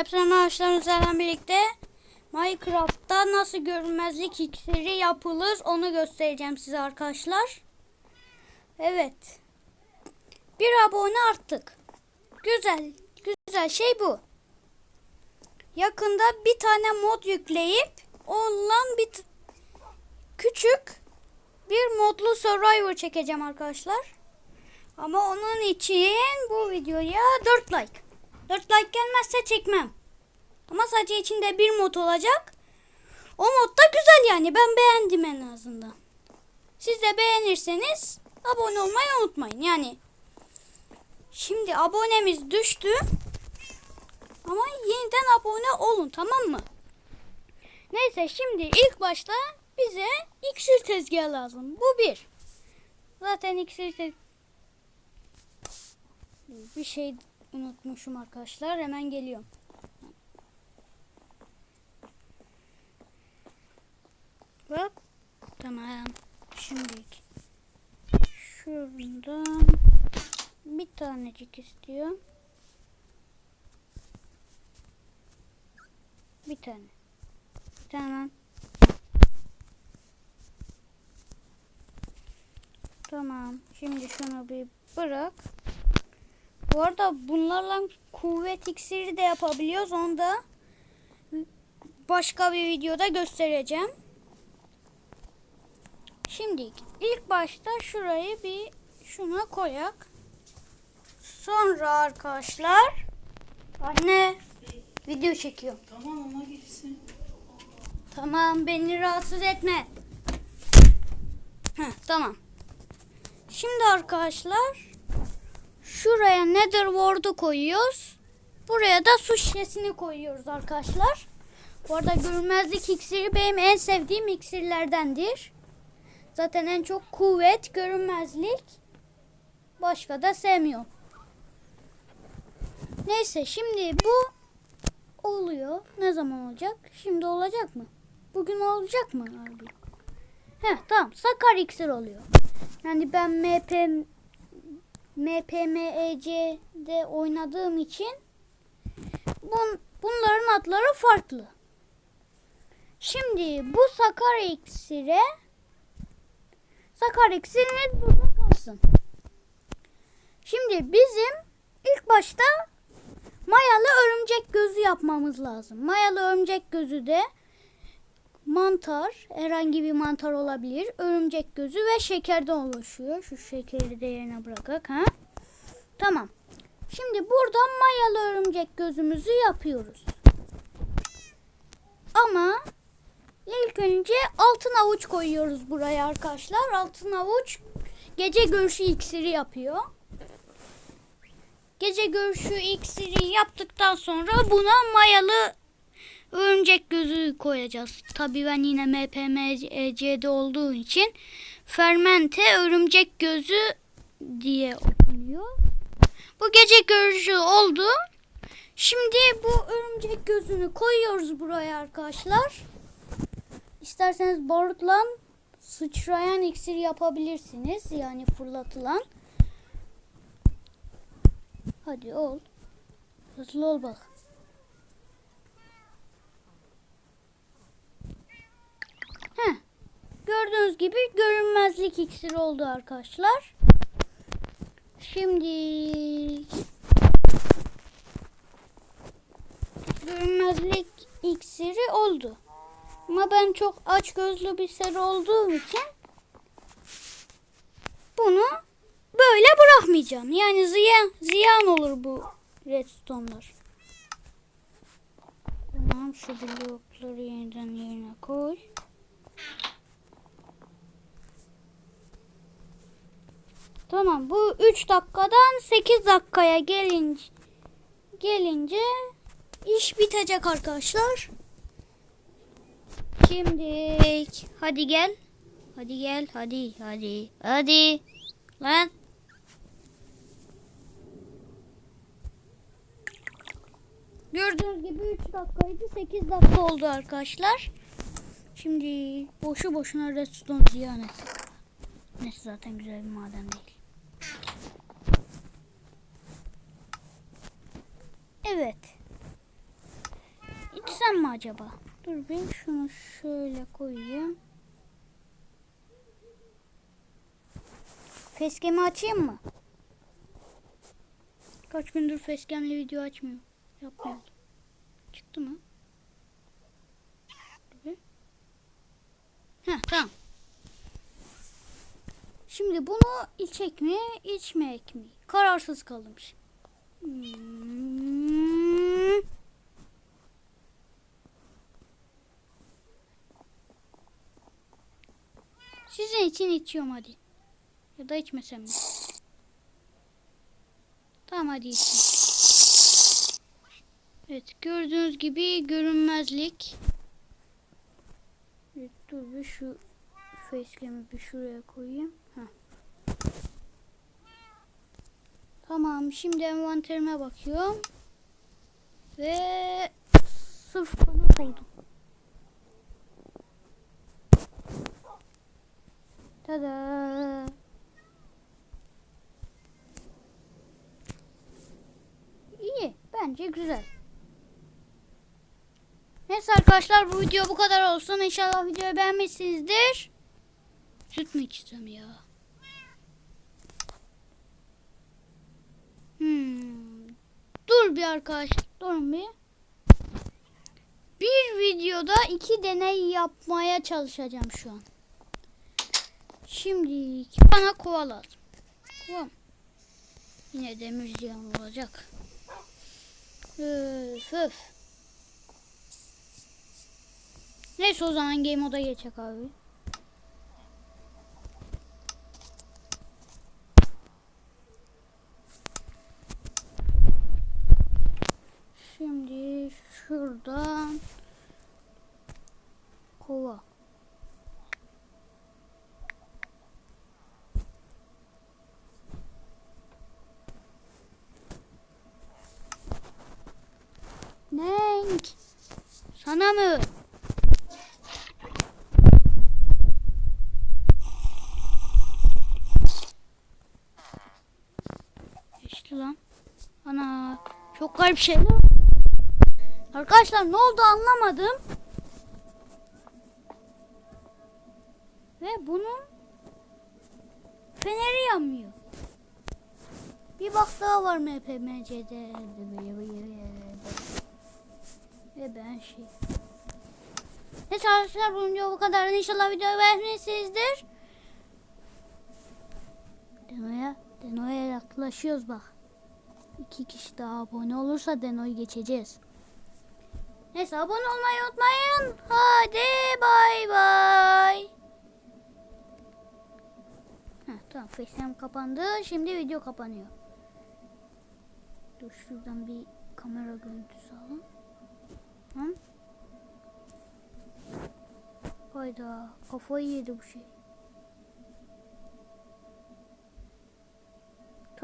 Hepsinin arkadaşlarımızla birlikte Minecraft'ta nasıl görünmezlik iksiri yapılır onu göstereceğim size arkadaşlar. Evet. Bir abone arttık. Güzel. Güzel şey bu. Yakında bir tane mod yükleyip ondan bir küçük bir modlu Survivor çekeceğim arkadaşlar. Ama onun için bu videoya 4 like. 4 like gelmezse çekmem. Ama sadece içinde bir mod olacak. O mod da güzel yani. Ben beğendim en azından. Siz de beğenirseniz abone olmayı unutmayın. Yani şimdi abonemiz düştü. Ama yeniden abone olun tamam mı? Neyse şimdi ilk başta bize iksir tezgahı lazım. Bu bir. Zaten iksir tezgahı bir şey unutmuşum arkadaşlar. Hemen geliyorum. Hop. Tamam. Şimdi şuradan bir tanecik istiyor. Bir tane. Tamam. Tamam. Şimdi şunu bir bırak. Bu arada bunlarla kuvvet iksiri de yapabiliyoruz. Onu da başka bir videoda göstereceğim. Şimdi ilk başta şurayı bir şuna koyak. Sonra arkadaşlar anne video çekiyor. Tamam ama gitsin. Tamam beni rahatsız etme. Heh, tamam. Şimdi arkadaşlar şuraya nether ward'u koyuyoruz. Buraya da su şişesini koyuyoruz arkadaşlar. Bu arada görünmezlik iksiri benim en sevdiğim iksirlerdendir. Zaten en çok kuvvet, görünmezlik. Başka da sevmiyorum. Neyse şimdi bu oluyor. Ne zaman olacak? Şimdi olacak mı? Bugün olacak mı abi? Heh tamam. Sakar iksir oluyor. Yani ben MP MPMEC'de oynadığım için bun, bunların adları farklı. Şimdi bu sakar iksire sakar iksiriniz burada kalsın. Şimdi bizim ilk başta mayalı örümcek gözü yapmamız lazım. Mayalı örümcek gözü de mantar, herhangi bir mantar olabilir. Örümcek gözü ve şekerden oluşuyor. Şu şekeri de yerine bırakak. Ha? Tamam. Şimdi buradan mayalı örümcek gözümüzü yapıyoruz. Ama ilk önce altın avuç koyuyoruz buraya arkadaşlar. Altın avuç gece görüşü iksiri yapıyor. Gece görüşü iksiri yaptıktan sonra buna mayalı örümcek gözü koyacağız. Tabii ben yine MPMC'de olduğu için fermente örümcek gözü diye okunuyor. Bu gece görüşü oldu. Şimdi bu örümcek gözünü koyuyoruz buraya arkadaşlar. İsterseniz barutla sıçrayan iksir yapabilirsiniz. Yani fırlatılan. Hadi ol. Hızlı ol bak. Heh. Gördüğünüz gibi görünmezlik iksiri oldu arkadaşlar. Şimdi görünmezlik iksiri oldu. Ama ben çok aç gözlü bir ser olduğum için bunu böyle bırakmayacağım. Yani ziyan, ziyan olur bu redstone'lar. Tamam şu blokları yeniden yerine koy. Tamam bu 3 dakikadan 8 dakikaya gelince gelince iş bitecek arkadaşlar. Şimdi hadi gel. Hadi gel hadi hadi hadi. Lan. Gördüğünüz gibi 3 dakikaydı 8 dakika oldu arkadaşlar. Şimdi boşu boşuna redstone ziyan ettik. Neyse zaten güzel bir maden değil. Evet. Gitsem mi acaba? Dur bir şunu şöyle koyayım. Facecam'i açayım mı? Kaç gündür facecam'le video açmıyorum. Yapmıyordum. Çıktı mı? Dur bir. Heh tamam. Şimdi bunu içecek mi, içmeyek mi? Kararsız kaldım şimdi. Hmm. Sizin için içiyorum hadi. Ya da içmesem mi? Tamam hadi içeyim. Evet gördüğünüz gibi görünmezlik. Dur bir şu facecam'i bir şuraya koyayım. Heh. Tamam şimdi envanterime bakıyorum. Ve sırf kanat oldum. Tada. İyi. Bence güzel. Neyse arkadaşlar bu video bu kadar olsun. İnşallah videoyu beğenmişsinizdir. Süt mü içeceğim ya? Hmm. Dur bir arkadaş. Durun bir. Bir videoda iki deney yapmaya çalışacağım şu an. Şimdi bana kova lazım. Kova? Yine demir ziyan olacak. Öf öf. Neyse o zaman game moda geçecek abi. Şimdi şuradan kova. Nenk. Sana mı? Geçti lan. Ana çok garip şeyler. Arkadaşlar ne oldu anlamadım. Ve bunun feneri yanmıyor. Bir bak daha var MPMC'de. Ve ben şey. Neyse arkadaşlar bu video bu kadar. İnşallah videoyu beğenmişsinizdir. Deno'ya, Deno'ya yaklaşıyoruz bak. İki kişi daha abone olursa Deno'yu geçeceğiz. Neyse abone olmayı unutmayın. Hadi bay bay. Heh, tamam facecam kapandı. Şimdi video kapanıyor. Dur şuradan bir kamera görüntüsü alalım. Hı? Hayda kafayı yedi bu şey.